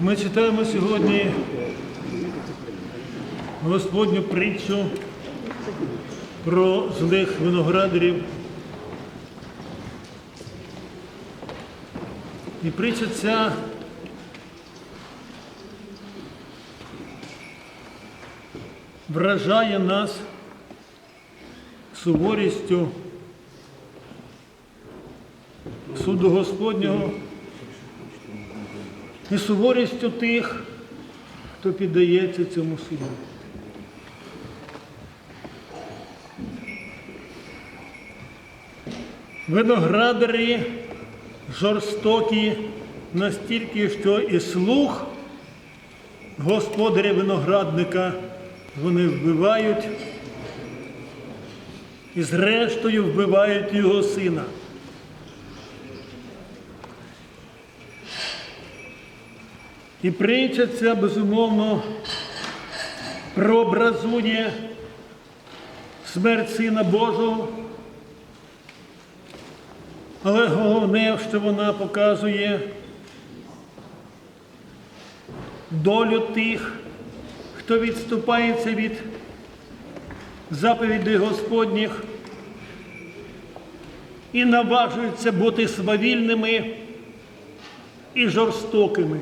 Ми читаємо сьогодні Господню притчу про злих виноградарів. І притча ця вражає нас суворістю суду Господнього і суворістю тих, хто піддається цьому суду. Виноградарі жорстокі настільки, що і слух господаря виноградника вони вбивають і зрештою вбивають його сина. І притча ця, безумовно, прообразує смерть Сина Божого. Але головне, що вона показує долю тих, хто відступається від заповідей Господніх і наважується бути свавільними і жорстокими.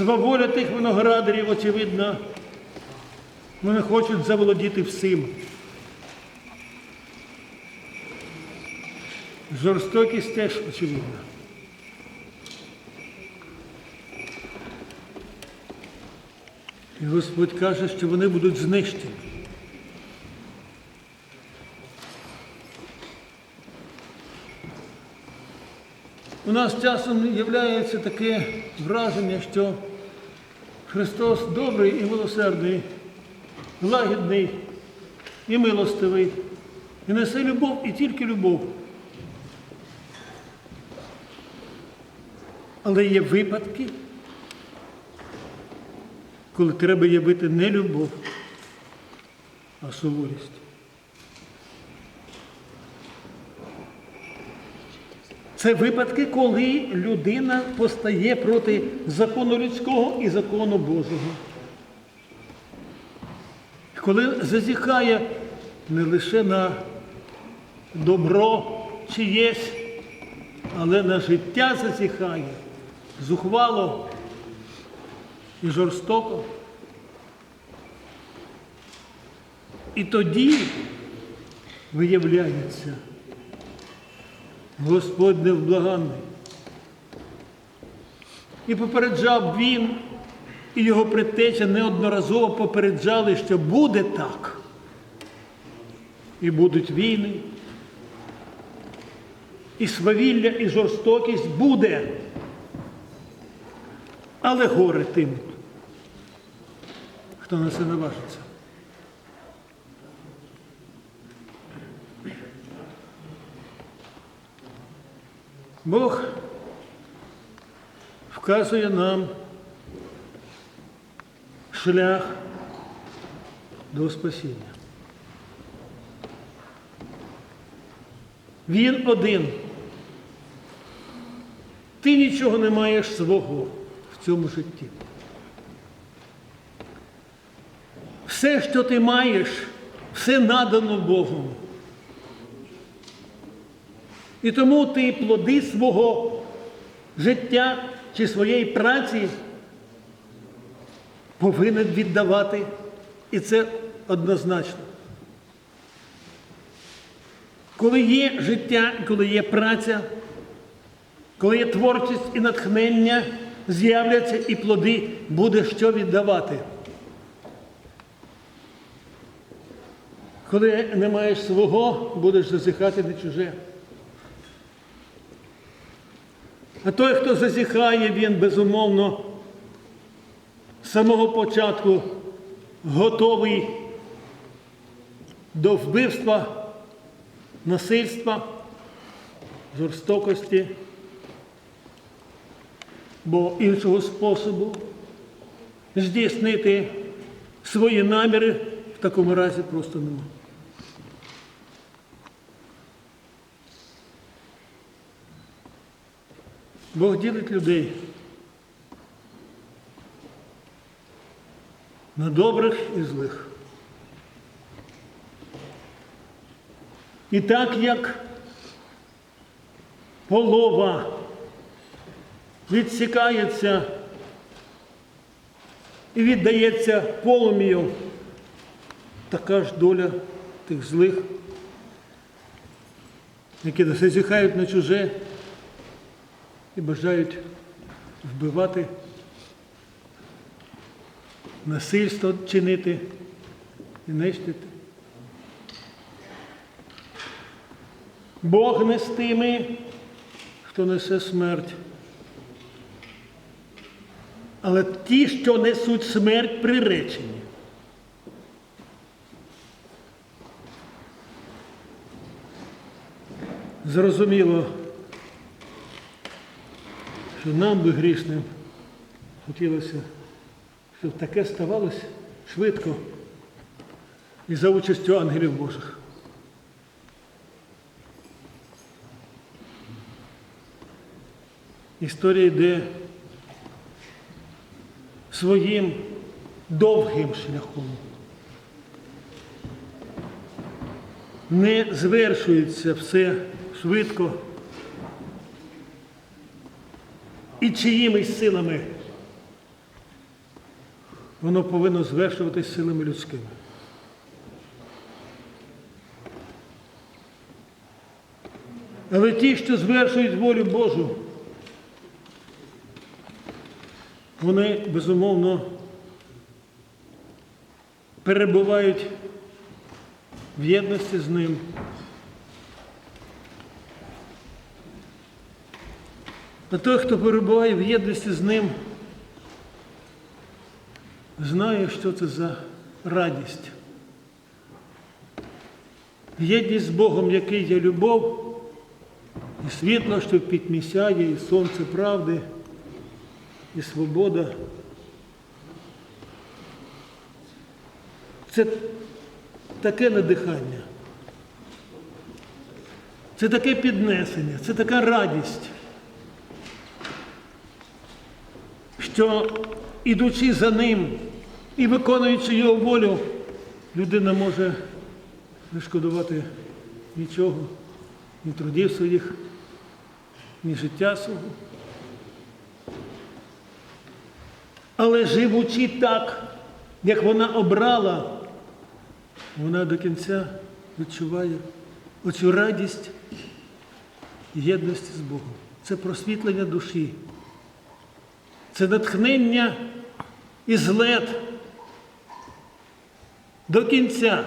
Сваволя тих виноградарів, очевидно, вони хочуть заволодіти всім. Жорстокість теж очевидна. І Господь каже, що вони будуть знищені. У нас часом з'являється таке враження, що Христос добрий і милосердний, лагідний і милостивий, і несе любов і тільки любов. Але є випадки, коли треба явити не любов, а суворість. Це випадки, коли людина постає проти закону людського і закону Божого. Коли зазіхає не лише на добро чиєсь, але на життя зазіхає зухвало і жорстоко. І тоді виявляється Господь невблаганний. І попереджав він, і його предтеча неодноразово попереджали, що буде так. І будуть війни, і свавілля, і жорстокість буде. Але горе тим, хто на це наважиться. Бог вказує нам шлях до спасіння. Він один. Ти нічого не маєш свого в цьому житті. Все, що ти маєш, все надано Богом. І тому ти плоди свого життя чи своєї праці повинен віддавати. І це однозначно. Коли є життя, коли є праця, коли є творчість і натхнення, з'являться і плоди, буде що віддавати. Коли не маєш свого, будеш зазіхати на чуже. А той, хто зазіхає, він безумовно з самого початку готовий до вбивства, насильства, жорстокості, бо іншого способу здійснити свої наміри в такому разі просто немає. Бог ділить людей на добрих і злих. І так як полова відсікається і віддається полум'ю, така ж доля тих злих, які зазіхають на чуже і бажають вбивати, насильство чинити і нищити. Бог не з тими, хто несе смерть. Але ті, що несуть смерть, приречені. Зрозуміло, що нам би грішним хотілося, щоб таке ставалося швидко і за участю ангелів Божих. Історія йде своїм довгим шляхом. Не звершується все швидко і чиїмись силами. Воно повинно звершуватись силами людськими. Але ті, що звершують волю Божу, вони безумовно перебувають в єдності з ним. А той, хто перебуває в єдності з ним, знає, що це за радість. Єдність з Богом, який є любов, і світло, що підмісяє, і сонце правди, і свобода. Це таке надихання. Це таке піднесення, це така радість, що ідучи за ним і виконуючи його волю, людина може не шкодувати нічого, ні трудів своїх, ні життя свого. Але живучи так, як вона обрала, вона до кінця відчуває оцю радість єдності з Богом. Це просвітлення душі. Це натхнення і злет до кінця,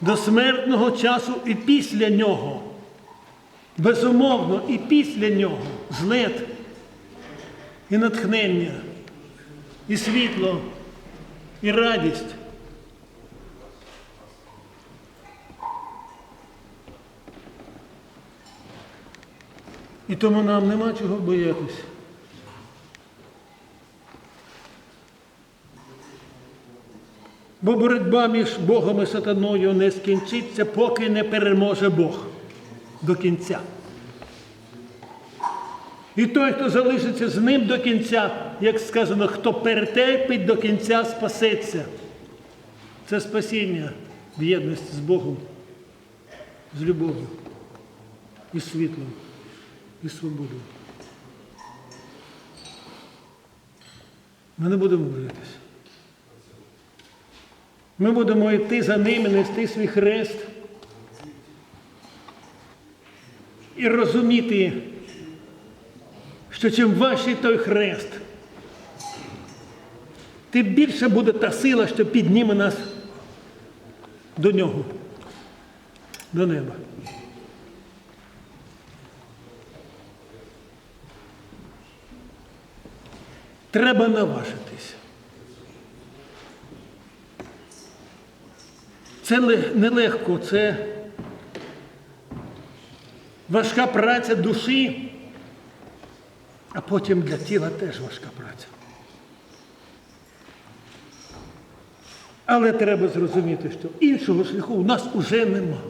до смертного часу і після нього. Безумовно, і після нього злет і натхнення, і світло, і радість. І тому нам нема чого боятися. Бо боротьба між Богом і сатаною не скінчиться, поки не переможе Бог до кінця. І той, хто залишиться з ним до кінця, як сказано, хто перетерпить до кінця, спасеться. Це спасіння в єдності з Богом, з любов'ю і світлом, і свободою. Ми не будемо боятися. Ми будемо йти за ними, нести свій хрест і розуміти, що чим важчий той хрест, тим більше буде та сила, що підніме нас до нього, до неба. Треба наважитись. Це ле- нелегко, це важка праця душі, а потім для тіла теж важка праця. Але треба зрозуміти, що іншого шляху у нас уже нема.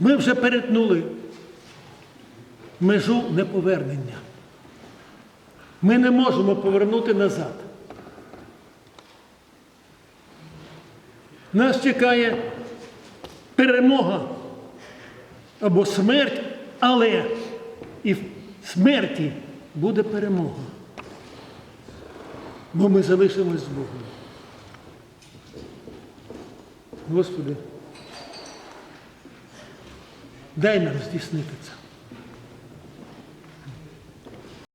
Ми вже перетнули межу неповернення. Ми не можемо повернути назад. Нас чекає перемога або смерть, але і в смерті буде перемога. Бо ми залишимось з Богом. Господи, дай нам здійснити це.